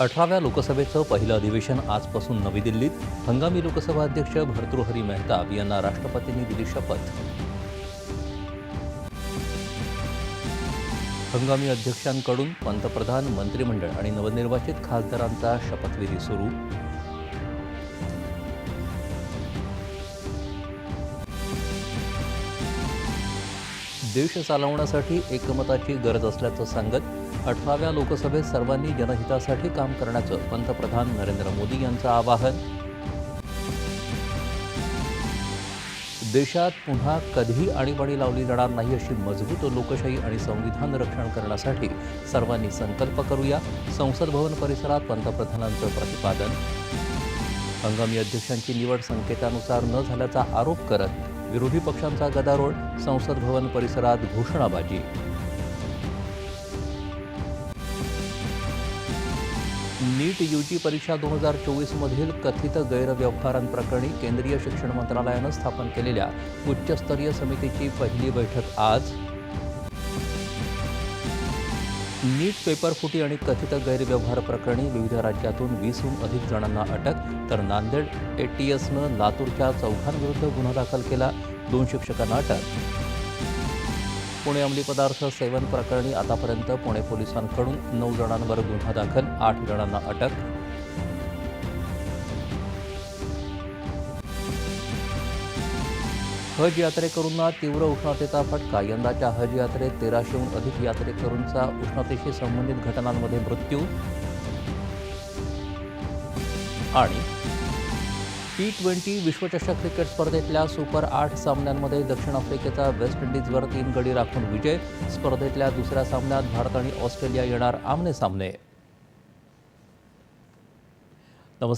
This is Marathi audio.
अठराव्या लोकसभेचं पहिलं अधिवेशन आजपासून नवी दिल्लीत. हंगामी लोकसभा अध्यक्ष भर्तृहरी मेहताब यांना राष्ट्रपतींनी दिली शपथ. हंगामी अध्यक्षांकडून पंतप्रधान मंत्रिमंडळ आणि नवनिर्वाचित खासदारांचा शपथविधी सुरू. देश चालवण्यासाठी एकमताची गरज असल्याचं सांगत अठराव्या लोकसभेत सर्वांनी जनहितासाठी काम करण्याचं पंतप्रधान नरेंद्र मोदी यांचं आवाहन. देशात पुन्हा कधीही आणीबाणी लावली जाणार नाही अशी मजबूत लोकशाही आणि संविधान रक्षण करण्यासाठी सर्वांनी संकल्प करूया. संसद भवन परिसरात पंतप्रधानांचं प्रतिपादन. हंगामी अध्यक्षांची निवड संकेतानुसार न झाल्याचा आरोप करत विरोधी पक्षांचा गदारोळ संसद भवन परिसरात घोषणाबाजी. नीट यूजी परीक्षा दोन हजार चोवीसमधील कथित गैरव्यवहारांप्रकरणी केंद्रीय शिक्षण मंत्रालयानं स्थापन केलेल्या उच्चस्तरीय समितीची पहिली बैठक आज. नीट पेपर फुटी आणि कथित गैरव्यवहार प्रकरणी विविध राज्यातून वीसहून अधिक जणांना अटक तर नांदेड एटीएसनं लातूरच्या चौघांविरुद्ध गुन्हा दाखल केला दोन शिक्षकांना अटक. पुणे अंमली पदार्थ सेवन प्रकरणी आतापर्यंत पुणे पोलिसांकडून नऊ जणांवर गुन्हा दाखल आठ जणांना अटक. हज यात्रेकरूंना तीव्र उष्णतेचा फटका. यंदाच्या हज यात्रेत तेराशेहून अधिक यात्रेकरूंचा उष्णतेशी संबंधित घटनांमध्ये मृत्यू. आणि टी ट्वेंटी विश्वचषक क्रिकेट स्पर्धेतल्या सुपर आठ सामन्यांमध्ये दक्षिण आफ्रिकेचा वेस्ट इंडिजवर तीन गडी राखून विजय. स्पर्धेतल्या दुसऱ्या सामन्यात भारत आणि ऑस्ट्रेलिया येणार आमने सामने. नमस्कार.